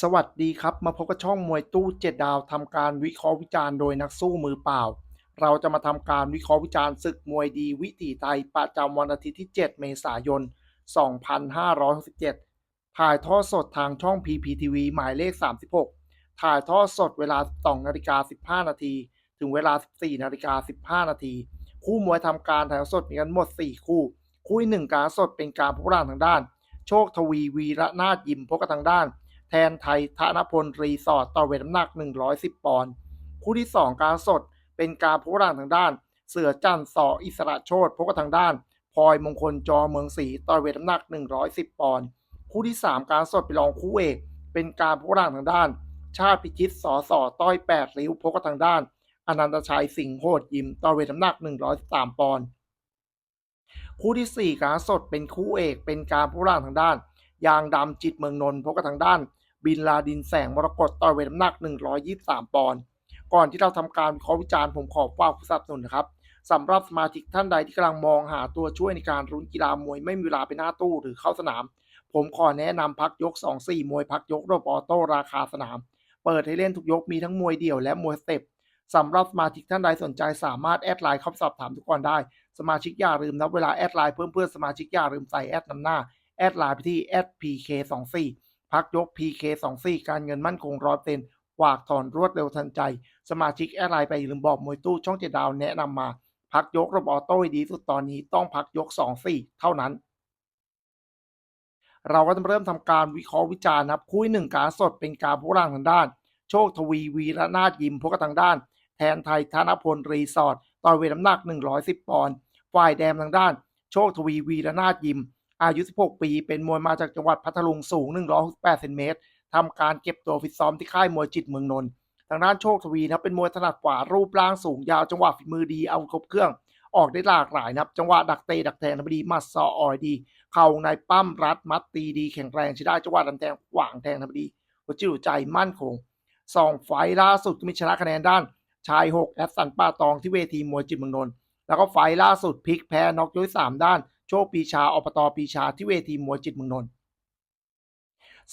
สวัสดีครับ มาพบกับช่องมวยตู้เจ็ดดาวทำการวิเคราะห์วิจารณ์โดยนักสู้มือเปล่า เราจะมาทำการวิเคราะห์วิจารณ์ศึกมวยดีวิถีไทยประจำวันอาทิตย์ที่ 7 เมษายน 2567 ถ่ายทอดสดทางช่อง PPTV หมายเลข 36 ถ่ายทอดสดเวลา2นาฬิกา15 นาที ถึงเวลา 14นาฬิกา15 นาที คู่มวยทำการถ่ายทอดสดมีกันหมด 4 คู่ คู่หนึ่งการสดเป็นการพบร่างทางด้าน โชคทวีวีระนาถยิมพบกับทางด้าน แทนไทยธนพลรีสอร์ทต่อเวทน้ำหนัก 110 ปอนด์คู่ที่ 2 การสดเป็นการพบร่างทางด้าน เสือจันทร์สออิสระโชตพบกับทางด้านพลอยมงคลจอเมืองศรีต่อเวทน้ำหนัก 110 ปอนด์คู่ที่ 3 การสดเป็นรองคู่เอก เป็นการพบร่างทางด้าน ชาติพิชิตสอสอต้อย8ริ้วพบกับทางด้าน อนันตชัยสิงห์โหดยิมต่อเวทน้ำหนัก 113 ปอนด์คู่ที่ 4 การสดเป็นคู่เอก เป็นการพบร่างทางด้าน ยางดำจิตเมืองนนท์พบกับทางด้าน บินลาดินแสงมรกตต่อเวทน้ำหนัก 123 ปอนด์ก่อนที่เราทำการวิเคราะห์วิจารณ์ผมขอฝากผู้สนับสนุนนะครับสำหรับสมาชิกท่านใดที่กำลังมองหาตัวช่วยในการรุ้นกีฬามวยไม่มีเวลาไปหน้าตู้หรือเข้าสนาม ผมขอแนะนำพักยก 2-4 มวยพักยกรบออโต้ราคาสนาม เปิดให้เล่นทุกยกมีทั้งมวยเดี่ยวและมวยสเต็ปสำหรับสมาชิกท่านใดสนใจสามารถแอดไลน์เข้าสอบถามทุกคนได้ สมาชิกอย่าลืมนะเวลาแอดไลน์เพิ่มเพื่อนสมาชิกอย่าลืมใส่แอดนำหน้า แอดไลน์ไปที่ @pk24 พักยก PK24 การเงินมั่นคงร้อยเต็นฝากถอนรวดเร็วทันใจ สมาชิกแอดไลน์ไปลืมบอกมวยตู้ช่องเจดาวแนะนำมา พักยกระบออโต้ดีสุดตอนนี้ต้องพักยก 2-4 เท่านั้น เราก็จะเริ่มทำการวิเคราะห์วิจารณ์นะครับคู่หนึ่งการสดเป็นการผู้ร่างทางด้าน โชคทวีวีระนาถยิมพบกับทางด้าน แทนไทยธนพลรีสอร์ทต่อเวทน้ำหนัก 110 ปอนด์ฝ่ายแดงทางด้าน โชคทวีวีระนาถยิม อายุ 16 ปี เป็นมวยมาจากจังหวัดพัทลุงสูง 168เซนเมตรทำการเก็บตัวฟิตซ้อมที่ค่ายมวยจิตเมืองนนท์ทางด้านโชคทวีนะครับเป็นมวยถนัดขวารูปร่างสูงยาวจังหวะฝีมือดีเอาครบเครื่อง ออกได้หลากหลายนะครับ จังหวะดักเตะดักแทงทำดีมัดซออ่อยดี เข่าในปั้มรัดมัดตีดีแข็งแรงใช้ได้จังหวะดันแทงขวางแทงทำดีหัวจิตหัวใจมั่นคงสองไฟล่าสุดก็มีชนะคะแนนด้าน ชายหกแอดสันป้าตองที่เวทีมวยจิตเมืองนนท์แล้วก็ไฟล่าสุดพลิกแพ้น็อกยกสามด้าน โชคปีชาอปตปีชาที่เวทีมวยจิตเมืองนนท์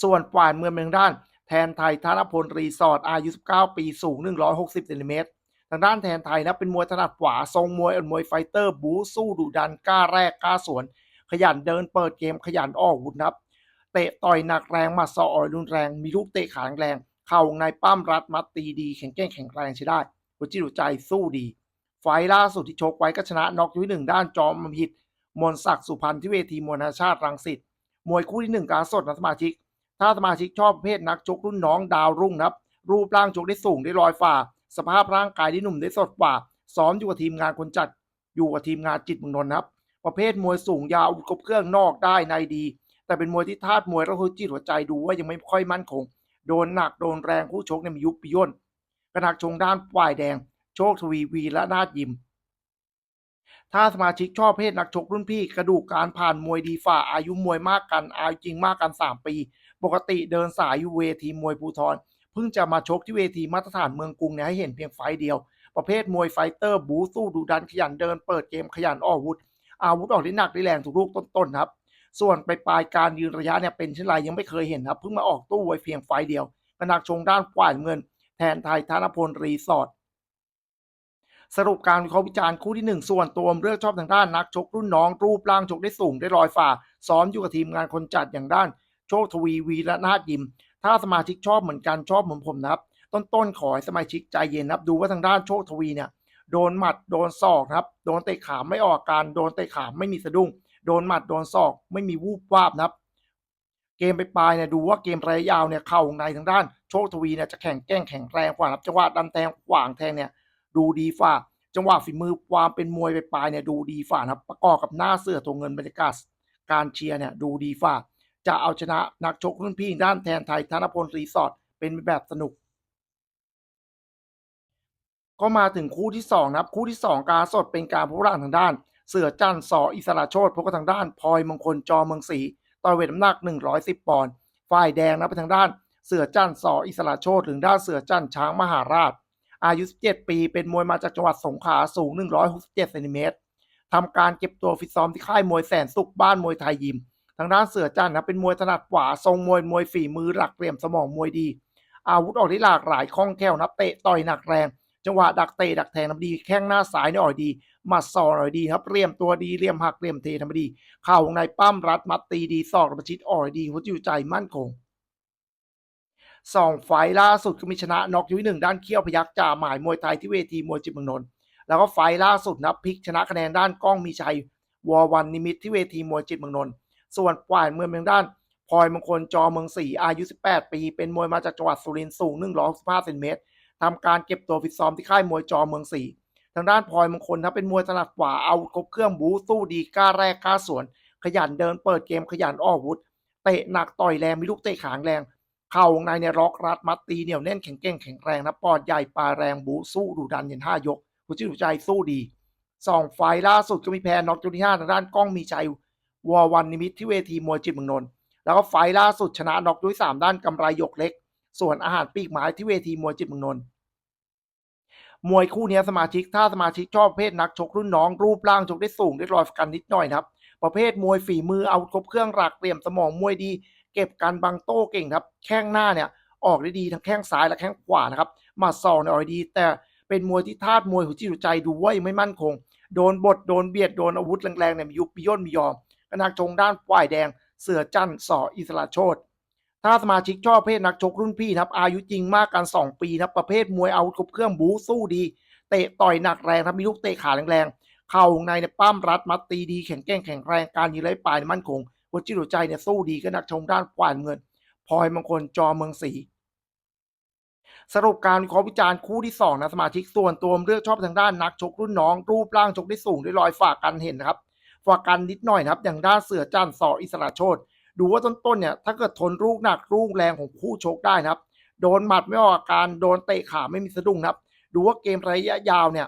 ส่วนฝ่ายเมืองเมืองด้าน แทนไทยธนพลรีสอร์ทอายุ 19 ปีสูง 160เซนติเมตรทางด้านแทนไทยนะเป็นมวยถนัดขวาทรงมวยเป็นมวยไฟเตอร์ บูสู้ดุดันกล้าแรกกล้าสวน ขยันเดินเปิดเกมขยันออกอาวุธนะครับ เตะต่อยหนักแรงมาซออ่อยรุนแรง มีลูกเตะขาแรงเข่าในปั้มรัดมัดตีดีแข็งแกร่งแข็งแรงใช้ได้หัวจิตหัวใจสู้ดี ไฟล่าสุดที่ชกไว้ก็ชนะน็อกยู่ที่หนึ่งด้านจอมมหิต มนศักดิ์สุพรรณที่เวทีมวยนาชาติรังสิตมวยคู่ที่หนึ่งการสดนะสมาชิก ถ้าสมาชิกชอบประเภทนักชกรุ่นน้องดาวรุ่งครับ รูปร่างชกได้สูงได้ลอยฝ่า สภาพร่างกายได้หนุ่มได้สดกว่าซ้อมอยู่กับทีมงานคนจัด อยู่กับทีมงานจิตมืองนนท์นครับ ประเภทมวยสูงยาวอาวุธครบเครื่องนอกได้ในดี แต่เป็นมวยที่ธาตุมวยแล้วหัวจิตหัวใจดูว่ายังไม่ค่อยมั่นคง โดนหนักโดนแรงคู่ชกเนี่ยมียุบปย่นกระหนักชงด้านฝ่ายแดง โชคทวีวีและนาดยิม ถ้าสมาชิกชอบเพศนักชกรุ่นพี่ กระดูกการผ่านมวยดีฝ่าอายุมวยมากกัน อายุจริงมากกัน 3 ปี ปกติเดินสายอยู่เวทีมวยภูทรเพิ่งจะมาชกที่เวทีมาตรฐานเมืองกรุงเนี่ยให้เห็นเพียงไฟเดียว ประเภทมวยไฟเตอร์บูสู้ดูดันขยันเดินเปิดเกมขยันออกอาวุธ อาวุธออกได้หนักได้แรงทุกลูกต้นๆครับส่วนไปปลายการยืนระยะเนี่ยเป็นเช่นไรยังไม่เคยเห็นครับเพิ่งมาออกตู้ไว้เพียงไฟเดียวกระนักชงด้านฝ่ายเงิน แทนไทยธนพลรีสอร์ท สรุปการวิเคราะห์วิจารณ์คู่ที่ 1 ส่วนตัวมเลือกชอบทางด้านนักชกรุ่นน้อง รูปร่างชกได้สูงได้ลอยฝ่า ซ้อมอยู่กับทีมงานคนจัดอย่างด้าน โชคทวีวีและนาดยิม ถ้าสมาชิกชอบเหมือนกันชอบเหมือนผมนะครับ ต้นๆขอให้สมาชิกใจเย็นนะครับ ดูว่าทางด้านโชคทวีเนี่ยโดนหมัดโดนศอกนะครับ โดนเตะขาไม่ออกการ โดนเตะขาไม่มีสะดุ้ง โดนหมัดโดนศอกไม่มีวูบวาบนะครับ เกมไปปลายเนี่ยดูว่าเกมระยะยาวเนี่ยเข่าในทางด้าน โชคทวีเนี่ยจะแข็งแกร่งแข็งแรงกว่านะครับจังหวะดันแทงขวางแทงเนี่ยดูดีฝ่า จังหวะฝีมือความเป็นมวยไปปลายเนี่ยดูดีฝ่านะครับประกอบกับหน้าเสื้อตัวเงินบรรยากาศการเชียร์เนี่ยดูดีฝ่า จะเอาชนะนักชกรุ่นพี่ด้านแทนไทยธนพลรีสอร์ทเป็นแบบสนุก ก็มาถึงคู่ที่สองนะครับคู่ที่สองการสดเป็นการพบร่างทางด้าน เสือจันทร์สออิสระโชตพบกับทางด้านพลอยมงคลจอเมืองศรีต่อเวทน้ำหนัก 110 ปอนด์ฝ่ายแดงนะไปทางด้านเสือจันทร์สออิสระโชตหรือด้านเสือจันทร์ช้างมหาราช อายุ 17 ปี เป็นมวยมาจากจังหวัดสงขลาสูง 167เซนติเมตรทำการเก็บตัวฟิตซ้อมที่ค่ายมวยแสนสุขบ้านมวยไทยยิม ทางด้านเสือจันทร์นะเป็นมวยถนัดขวาทรงมวยมวยฝีมือหลักเหลี่ยมสมองมวยดี อาวุธออกได้หลากหลายคล่องแคล่วนับเตะต่อยหนักแรง จังหวะดักเตะดักแทงทำดี แข้งหน้าซ้ายนี่อ่อยดีหมัดศอกอ่อยดีครับเรียมตัวดีเรียมหักเรียมเททำดี เข่าวงในปั้มรัดมัดตีดีศอกระชิดอ่อยดีหัวจิวใจมั่นคง สองไฟล์ล่าสุดก็มีชนะน็อกยุ้ยหนึ่งด้านเขี้ยวพยักจ่าหมายมวยไทยที่เวทีมวยจิตเมืองนนท์แล้วก็ไฟล์ล่าสุดนะพลิกชนะคะแนนด้านกล้องมีชัยวอวันนิมิตที่เวทีมวยจิตเมืองนนท์ส่วนฝ่ายเมืองเมืองด้านพลอยมงคลจอเมืองศรีอายุ 18 ปี เป็นมวยมาจากจังหวัดสุรินทร์สูง165เซนติเมตรทำการเก็บตัวฟิตซ้อมที่ค่ายมวยจอเมืองศรีทางด้านพลอยมงคลนะเป็นมวยถนัดขวาเอาครบเครื่องบูสู้ดีกล้าแรกกล้าสวน ขยันเดินเปิดเกมขยันออกอวุธเตะหนักต่อยแรงมีลูกเตะขางแรง เข่าวงในเนี่ยล็อกรัดมัดตีเหนียวแน่นแข็งเก้งแข็งแรงนะปอดใหญ่ปลาแรงบูสู้ดุดันเย็นห้ายกหัวจิตหัวใจสู้ดีสองไฟล์ล่าสุดก็มีแพ้น็อกจุดที่ห้าทางด้านกล้องมีชัยวอวันนิมิตที่เวทีมวยจิตเมืองนนท์แล้วก็ไฟล์ล่าสุดชนะน็อกด้วยสามด้านกำไรยกเล็ก ส่วนอาหารปีกไม้ที่เวทีมวยจิตเมืองนนท์มวยคู่นี้สมาชิกถ้าสมาชิกชอบประเภทนักชกรุ่นน้องรูปร่างชกได้สูงได้รอยกันนิดหน่อยนะครับ ประเภทมวยฝีมือเอาครบเครื่องหลักเตรียมสมองมวยดี เก็บการบังโต้เก่งครับ แข้งหน้าเนี่ยออกได้ดีทั้งแข้งซ้ายและแข้งขวานะครับมาซองเนี่ยออกดีแต่เป็นมวยที่ธาตุมวยหัวจิตหัวใจดูไว้ไม่มั่นคง โดนบดโดนเบียดโดนอาวุธแรงๆเนี่ยมียุบมีย่นมียอมกนักชงด้านฝ่ายแดง เสือจันทร์สออิสระโชตถ้าสมาชิกชอบเพศนักชกรุ่นพี่นะครับ อายุจริงมากกัน 2 ปีนะประเภทมวยเอาวุธครบเครื่องบูสู้ดี เตะต่อยหนักแรงครับมีลูกเตะขาแรงๆ เข่าวงในเนี่ยปั้มรัดมัดตีดีแข็งแกร่งแข็งแรงการยืนไร้ปลายมั่นคง หัวจิตหัวใจเนี่ยสู้ดีก็นักชงด้านฝ่ายเงินพลอยมงคลจอเมืองศรีสรุปการวิเคราะห์วิจารณ์คู่ที่สองนะสมาชิกส่วนตัวเลือกชอบทางด้านนักชกรุ่นน้อง รูปร่างชกได้สูงได้รอยฝากกันเห็นนะครับฝากกันนิดหน่อยนะครับ อย่างด้านเสือจันทร์สออิสระโชตดูว่าต้นๆเนี่ยถ้าเกิดทนลูกหนักลูกแรงของคู่ชกได้นะครับ โดนหมัดไม่ออกอาการโดนเตะขาไม่มีสะดุ้งนะครับ ดูว่าเกมระยะยาวเนี่ย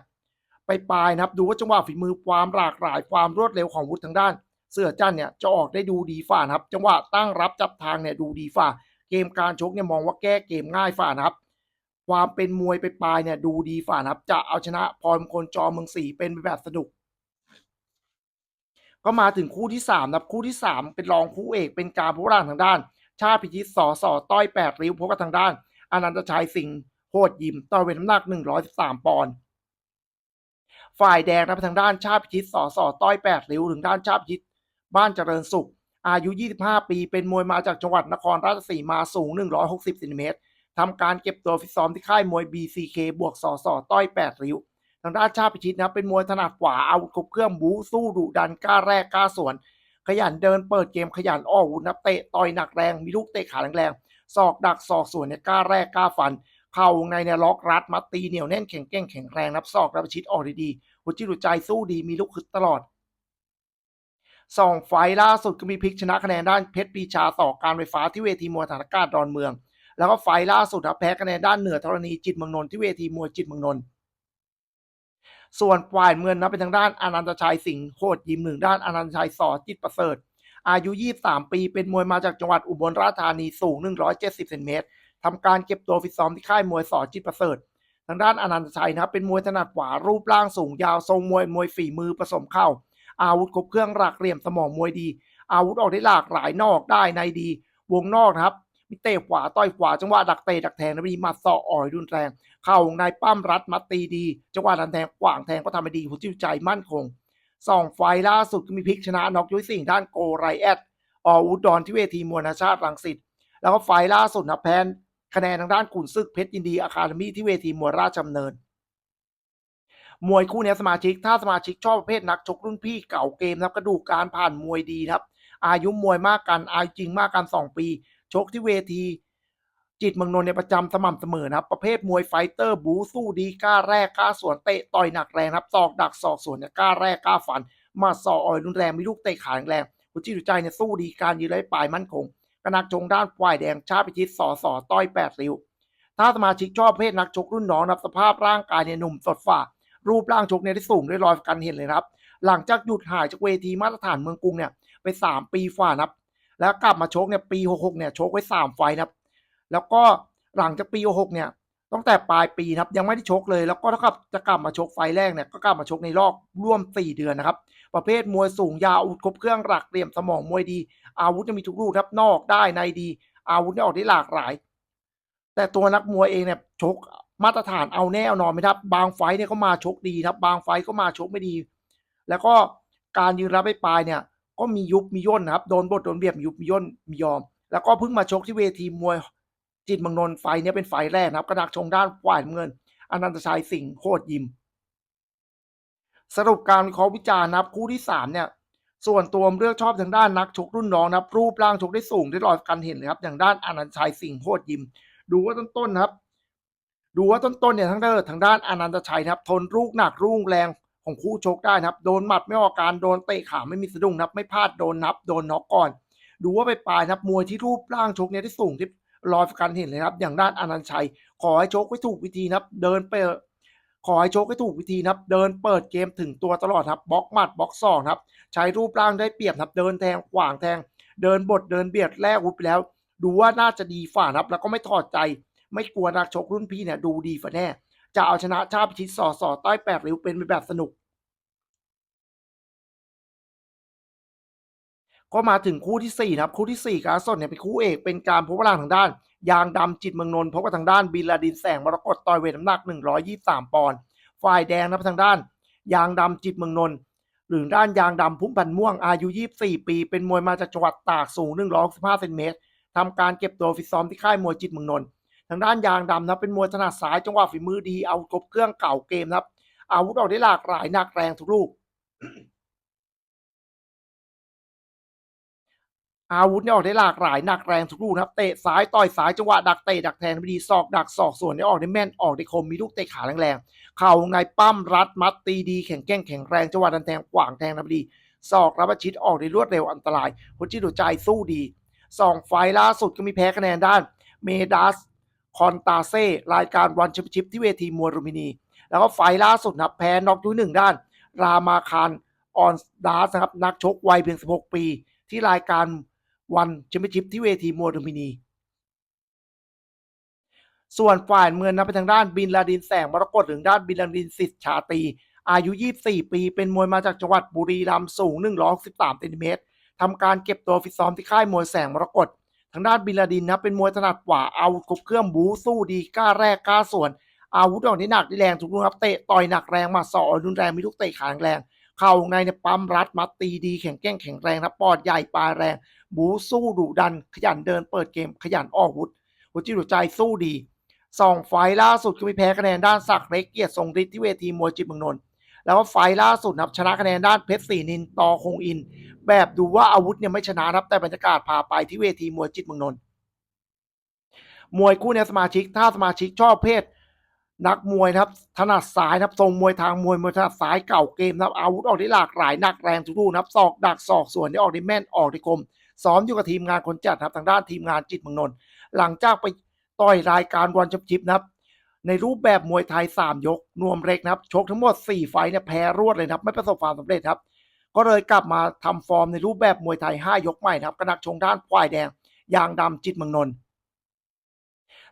ไปปลายนะครับ ดูว่าจังหวะฝีมือความหลากหลายความรวดเร็วของวุฒิทางด้าน เสือจันเนี่ยจะออกได้ดูดีฝ่านะครับ จังหวะตั้งรับจับทางเนี่ยดูดีฝ่า เกมการชกเนี่ยมองว่าแก้เกมง่ายฝ่านะครับ ความเป็นมวยไปปลายเนี่ยดูดีฝ่านะครับ จะเอาชนะพรมคลจอเมืองศรีเป็นแบบสนุก ก็มาถึงคู่ที่สามนะครับคู่ที่สามเป็นรองคู่เอกเป็นการผู้ร่างทางด้าน ชาพิชิตสอสอต้อยแปดริ้วพบกับทางด้าน อนันตชัยสิงห์โหดยิมต่อเวทน้ำหนักหนึ่งร้อยสิบสามปอนด์ฝ่ายแดงนะทางด้านชาพิชิตสอสอต้อยแปดริ้วถึงด้านชาพิชิต บ้านเจริญสุข อายุ 25 ปี เป็นมวยมาจากจังหวัดนครราชสีมาสูง 160เซนติเมตรทำการเก็บตัวฟิตซ้อมที่ค่ายมวย BCK บวกสอสอต้อยแปดริ้ว ทางด้านชาติพิชิตนะเป็นมวยถนัดขวาอาวุธครบเครื่องบู๊สู้ดุดันกล้าแรกกล้าสวน ขยันเดินเปิดเกมขยันออกวุธนะเตะต่อยหนักแรงมีลูกเตะขาแรงๆศอกดักศอกสวนเนี่ยกล้าแรกกล้าฟันเข่าในเนี่ยล็อกรัดมัดตีเหนียวแน่นแข็งแกร่งแข็งแรงนับศอกรับประชิดออกดีๆหัวจิตหัวใจสู้ดีมีลูกคึดตลอด สองไฟล่าสุดก็มีพลิกชนะคะแนนด้านเพชรปีชาต่อการไฟฟ้าที่เวทีมวยฐานอากาศดอนเมือง แล้วก็ไฟล่าสุดครับแพ้คะแนนด้านเหนือธรณีจิตเมืองนนท์ที่เวทีมวยจิตเมืองนนท์ส่วนฝ่ายเมืองนะเป็นทางด้านอนันตชัยสิงห์โคตรยิมหนึ่งด้านอนันตชัยสอจิตประเสริฐ อายุ 23 ปีเป็นมวยมาจากจังหวัดอุบลราชธานีสูง 170เซนติเมตรทำการเก็บตัวฟิตซ้อมที่ค่ายมวยสอจิตประเสริฐทางด้านอนันตชัยนะครับเป็นมวยถนัดขวารูปร่างสูงยาวทรงมวยมวยฝีมือผสมเข้า อาวุธครบเครื่องหลักเหลี่ยมสมองมวยดี อาวุธออกได้หลากหลายนอกได้ในดี วงนอกนะครับมีเตะขวาต่อยขวาจังหวะดักเตะดักแทงนะมีหมัดศออ่อยรุนแรง เข่าวงในปั้มรัดมัดตีดี จังหวะดันแทงขวางแทงก็ทำให้ดีหัวจิตใจมั่นคงสองไฟล์ล่าสุดก็มีพลิกชนะน็อกยุ้ยสิ่งด้านโกไรแอดออวุดดอนที่เวทีมวยนาชาติรังสิตแล้วก็ไฟล์ล่าสุดนะแพ้คะแนนทางด้านขุนศึกเพชรยินดีอาคาเดมี่ที่เวทีมวยราชดำเนิน มวยคู่นี้สมาชิก ถ้าสมาชิกชอบประเภทนักชกรุ่นพี่เก่าเกมนะครับกระดูกการผ่านมวยดีครับ อายุมวยมากกันอายุจริงมากกัน 2 ปี ชกที่เวที จิตเมืองนนท์ในยประจำสม่ำเสมอนะครับ ประเภทมวยไฟเตอร์บูสู้ดีกล้าแรกกล้าสวนเตะต่อยหนักแรงครับศอกดักศอกสวนเนี่ยกล้าแรกกล้าฟันมาศอกอ่อยรุนแรงมีลูกเตะขาแรงหัวจิตหัวใจเนี่ยสู้ดีการยืนไร้ปลายมั่นคงกนักชงด้านฝ่ายแดงชาติพิชิตสอสอต้อยแปดริ้วถ้าสมาชิกชอบประเพศนักชกรุ่นน้องนะครับสภาพร่างกายเนี่ยหนุ่มสดฝ่า รูปร่างชกเนี่ยได้สูงได้รอยกันเห็นเลยนะครับ หลังจากหยุดหายจากเวทีมาตรฐานเมืองกรุงเนี่ยไป 3 ปีฝ่านับ แล้วกลับมาชกเนี่ยปี 66เนี่ยชกไว้ 3 ไฟนะครับ แล้วก็หลังจากปี 66เนี่ยตั้งแต่ปลายปีนะครับยังไม่ได้ชกเลย แล้วก็ถ้ากับจะกลับมาชกไฟแรกเนี่ยก็กลับมาชกในรอบร่วม 4 เดือนนะครับ ประเภทมวยสูงยาวอาวุธครบเครื่องหลักเหลี่ยมสมองมวยดี อาวุธจะมีทุกลูกครับนอกได้ในดี อาวุธเนี่ออกได้หลากหลาย แต่ตัวนักมวยเองเนี่ยชก มาตรฐานเอาแน่นอนไหมครับ บางไฟต์เนี่ยก็มาชกดีครับ บางไฟต์ก็มาชกไม่ดี แล้วก็การยืนรับไปปลายเนี่ย ก็มียุบมีย่นนะครับ โดนบทโดนเบียดมียุบมีย่นมียอม แล้วก็เพิ่งมาชกที่เวทีมวยจิตมืองนนท์ไฟต์เนี่ยเป็นไฟต์แรกนะครับกระดักชงด้านฝ่ายเงินอนันตชัยสิงห์โคตรยิม สรุปการวิเคราะห์วิจารณ์นะครับคู่ที่สามเนี่ยส่วนตัวเลือกชอบทางด้านนักชกรุ่นน้องนะครับรูปร่างชกได้สูงได้รอยกันเห็นเลยครับอย่างด้านอนันตชัยสิงห์โคตรยิม ดูว่าต้นๆนะครับ ดูว่าต้นๆเนี่ยทั้งเดินทางด้านอนันตชัยนะครับทนลูกหนักรุ่งแรงของคู่ชกได้นะครับ โดนหมัดไม่ออกการโดนเตะขาไม่มีสะดุ้งนะครับ ไม่พลาดโดนนับ โดนน็อกก่อน ดูว่าไปปลายนะครับมวยที่รูปร่างชกเนี่ยที่สูงที่รอยกันเห็นเลยครับ อย่างด้านอนันชัย ขอให้ชกไว้ถูกวิธีนะครับ เดินไปขอให้ชกให้ถูกวิธีนะครับ เดินเปิดเกมถึงตัวตลอดครับบล็อกหมัดบล็อกศอกครับ ใช้รูปร่างได้เปรียบครับเดินแทงขวางแทง เดินบทเดินเบียดแลกวุธไปแล้ว ดูว่าน่าจะดีฝ่านะครับ แล้วก็ไม่ถอดใจ ไม่กลัวนักชกรุ่นพี่เนี่ยดูดีฝ่าแน่ จะเอาชนะชาติพิชิตสอสอใต้แปดริ้วเป็นไปแบบสนุก ก็มาถึงคู่ที่ 4 นะครับ คู่ที่ 4 การสดเนี่ยเป็นคู่เอกเป็นการพบกำลังทางด้าน ยางดำจิตเมืองนนท์พบกับทางด้านบิลาดินแสงมรกตต่อยเวทน้ำหนัก 123 ปอนด์ฝ่ายแดงนะครับทางด้าน ยางดำจิตเมืองนนท์หรือด้านยางดำพุ่มพันม่วงอายุ 24 ปี เป็นมวยมาจากจังหวัดตากสูง115เซนติเมตรทำการเก็บตัวฟิตซ้อมที่ค่ายมวยจิตเมืองนนท์ ทางด้านยางดำนะเป็นมวยถนัดซ้ายจังหวะฝีมือดีเอาครบเครื่องเก่าเกมนะครับอาวุธออกได้หลากหลายหนักแรงทุกลูก อาวุธเนี่ยออกได้หลากหลายหนักแรงทุกลูกนะครับเตะซ้ายต่อยซ้ายจังหวะดักเตะดักแทงไม่ดีศอกดักศอกส่วนเนี่ยออกได้แม่นออกได้คมมีลูกเตะขาแรงๆเข่าวงในปั้มรัดมัดตีดีแข็งแกร่งแข็งแรงจังหวะดันแทงขวางแทงนะดีศอกรับประชิดออกได้รวดเร็วอันตรายหัวจิตหัวใจสู้ดีสองไฟล์ล่าสุดก็มีแพ้คะแนนด้านเมดัส คอนตาเซ่รายการวันแชมเปี้ยนชิพที่เวทีมวยรุมพินี แล้วก็ไฟล์ล่าสุดนับแพ้น็อกด้วยหนึ่งด้าน รามาคารออนดาสนะครับนักชกวัยเพียง 16 ปี ที่รายการวันแชมเปี้ยนชิพที่เวทีมวยลุมพินี ส่วนฝ่ายเมืองนะไปทางด้านบินลาดินแสงมรกตหรือด้านบินลาดินสิทธิ์ชาตีอายุ 24 ปี เป็นมวยมาจากจังหวัดบุรีรัมย์สูง 113เซนติเมตรทำการเก็บตัวฟิตซ้อมที่ค่ายมวยแสงมรกต ทางด้านบินลาดินนะเป็นมวยถนัดกว่าอาครบเครื่องบูสู้ดีกล้าแรกกล้าส่วน อาวุธออกนี่หนักนี่แรงทุกลูกครับเตะต่อยหนักแรงมาสอรุนแรงมีลูกเตะขาแรงเข่าวงในเนี่ยปั๊มรัดมัดตีดีแข็งแกร่งแข็งแรงนะปอดใหญ่ปลายแรง บูสู้ดุดัน ขยันเดินเปิดเกมขยันออกอาวุธหัวจิตหัวใจสู้ดีสองไฟล่าสุดก็มีแพ้คะแนนด้านศักเล็กเกียรติทรงฤทธิ์ที่เวทีมวยจิตเมืองนนท์ แล้วก็ไฟล่าสุดนะครับชนะคะแนนด้านเพชรศรีนินตอคงอิน แบบดูว่าอาวุธเนี่ยไม่ชนะครับแต่บรรยากาศพาไปที่เวทีมวยจิตเมืองนนท์มวยคู่เนี้ยสมาชิก ถ้าสมาชิกชอบเพศ นักมวยนะครับถนัดซ้ายนะครับทรงมวยทางมวยมวยถนัดซ้ายเก่าเกมนะครับอาวุธออกได้หลากหลายหนักแรงทุกลูกนะครับศอกดักศอกส่วนได้ออกได้แม่นออกได้คมซ้อมอยู่กับทีมงานคนจัดนะครับทางด้านทีมงานจิตเมืองนนท์หลังจากไปต่อยรายการวันชมเปี้ยนชิพนะครับ ในรูปแบบมวยไทย 3 ยก นวมเล็กนะครับ ชกทั้งหมด 4 ไฟเนี่ยแพ้รวดเลยครับ ไม่ประสบความสำเร็จครับ ก็เลยกลับมาทำฟอร์มในรูปแบบมวยไทย 5 ยกใหม่นะครับกระนักชงด้านควายแดง ยางดำจิตเมืองนนท์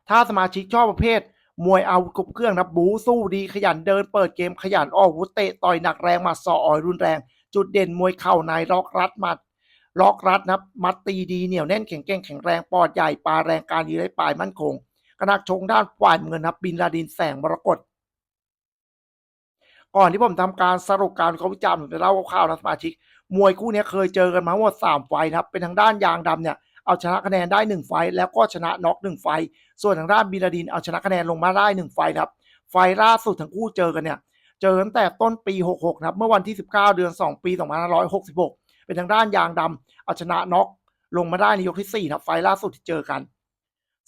ถ้าสมาชิกชอบประเภท มวยอาวุธครบเครื่องนะครับบูสู้ดีขยันเดินเปิดเกมขยันออกวุธเตะต่อยหนักแรงมาสออ่อยรุนแรง จุดเด่นมวยเข่าในล็อกรัดมัดล็อกรัดนะครับมัดตีดีเหนียวแน่นแข็งแกร่งแข็งแรงปอดใหญ่ปลาแรงการยืนได้ปลายมั่นคง กระนักชงด้านฝ่ายเงินครับบินลาดินแสงมรกตก่อนที่ผมทำการสรุปการเขาวิจารณ์ผมจะเล่าคร่าวๆนะสมาชิก มวยคู่นี้เคยเจอกันมาหมดสามไฟนะครับ เป็นทางด้านยางดำเนี่ยเอาชนะคะแนนได้หนึ่งไฟแล้วก็ชนะน็อกหนึ่งไฟ ส่วนทางด้านบินลาดินเอาชนะคะแนนลงมาได้หนึ่งไฟครับ ไฟล่าสุดทั้งคู่เจอกันเนี่ยเจอตั้งแต่ต้นปี 66นะครับเมื่อวันที่ 19 เดือน 2 ปี 2566 เป็นทางด้านยางดำเอาชนะน็อกลงมาได้ในยกที่4นะครับไฟล่าสุดที่เจอกัน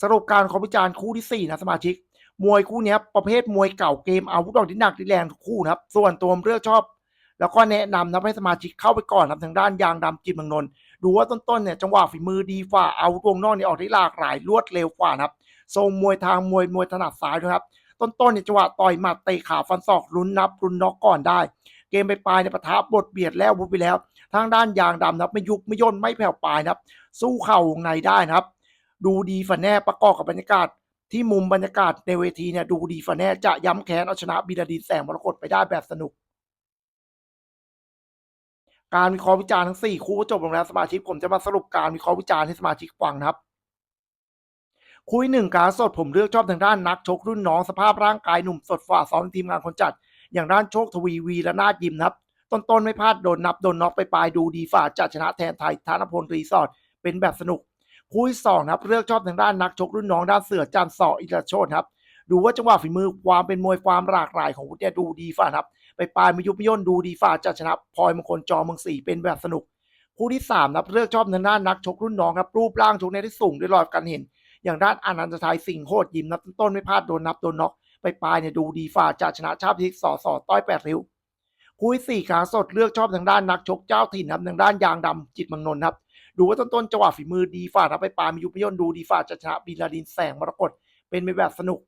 สรุปการขอวิจารณ์คู่ที่ 4 นะสมาชิก มวยคู่นี้ประเภทมวยเก่าเกมอาวุธออกที่หนักที่แรงทุกคู่นะครับ ส่วนตัวเลือกชอบ แล้วก็แนะนำนะให้สมาชิกเข้าไปก่อนนะทางด้านยางดำจิตรเมืองนนดูว่าต้นๆเนี่ยจังหวะฝีมือดีฝ่าอาวุธวงนอกเนี่ยออกได้หลากหลายรวดเร็วกว่านะครับทรงมวยทางมวยมวยถนัดซ้ายด้วยครับ ต้นๆเนี่ยจังหวะต่อยหมัดเตะขาฟันศอกลุ้นนับลุ้นน็อกก่อนได้ เกมไปปลายในปะทะบทเบียดแล้ววุบไปแล้ว ทางด้านยางดำนะครับไม่ยุกไม่ย่นไม่แผ่วปลายนะครับ สู้เข่าวงในได้นะครับ ดูดีฝันแน่ประกอบกับบรรยากาศ ที่มุมบรรยากาศในเวทีเนี่ยดูดีฝันแน่จะย้ำแค้นเอาชนะบิดาดินแสงมรกตไปได้แบบสนุก การวิเคราะห์วิจารณ์ทั้ง 4 คู่จบลงแล้วสมาชิกผมจะมาสรุปการวิเคราะห์วิจารณ์ให้สมาชิกฟังนะครับคุยหนึ่งการสดผมเลือกชอบทางด้านนักชกรุ่นน้องสภาพร่างกายหนุ่มสดฝ่าซ้อมทีมงานคนจัด อย่างด้านโชคทวีวีและนาดยิมครับ ต้นๆไม่พลาดโดนนับโดนน็อกไปปลายดูดีฝ่าจัดชนะแทนไทยธนพลรีสอร์ทเป็นแบบสนุก คู่ที่สองนะครับเลือกชอบทางด้านนักชกรุ่นน้องด้านเสือจันสออิรโชตครับดูว่าจังหวะฝีมือความเป็นมวยความหลากหลายของวุฒิดูดีฝ่าครับ ไปปลายมายุบย่นดูดีฝ่าจัดชนะพลอยมงคลจอเมืองสี่เป็นแบบสนุก คู่ที่สามนะครับเลือกชอบทางด้านนักชกรุ่นน้องครับรูปร่างชกในที่สูงด้วยรอยกันเห็น อย่างด้านอนันตชัยสิงห์โคตรยิมนับต้นไม่พลาดโดนนับโดนน็อกไปปลายเนี่ยดูดีฝ่าจัดชนะชาติพิกสอสอต้อยแปดริ้วคู่ที่สี่ขาสดเลือกชอบทางด้านนักชกเจ้าถิ่นครับทางด้านยางดำจิตมังนนท์ครับ ดูว่าต้นๆจังหวะฝีมือดีฝ่าครับไปปามียุบย่นดูดีฝ่าจะชนะบินลาดินแสงมรกตเป็นไปแบบสนุก